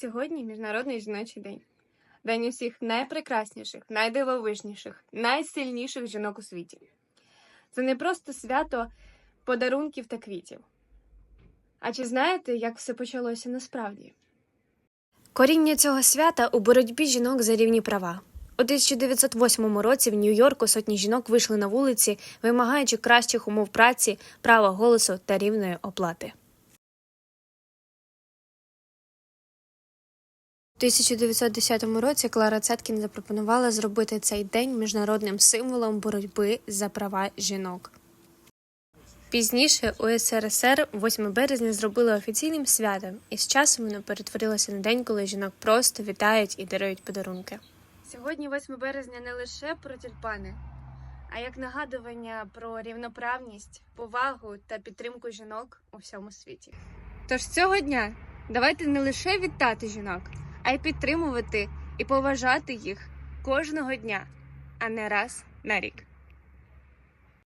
Сьогодні Міжнародний жіночий день. День усіх найпрекрасніших, найдивовижніших, найсильніших жінок у світі. Це не просто свято подарунків та квітів. А чи знаєте, як все почалося насправді? Коріння цього свята у боротьбі жінок за рівні права. У 1908 році в Нью-Йорку сотні жінок вийшли на вулиці, вимагаючи кращих умов праці, права голосу та рівної оплати. У 1910 році Клара Цеткін запропонувала зробити цей день міжнародним символом боротьби за права жінок. Пізніше у СРСР 8 березня зробили офіційним святом, і з часом воно перетворилося на день, коли жінок просто вітають і дарують подарунки. Сьогодні, 8 березня, не лише про тюльпани, а як нагадування про рівноправність, повагу та підтримку жінок у всьому світі. Тож цього дня давайте не лише вітати жінок, а й підтримувати і поважати їх кожного дня, а не раз на рік.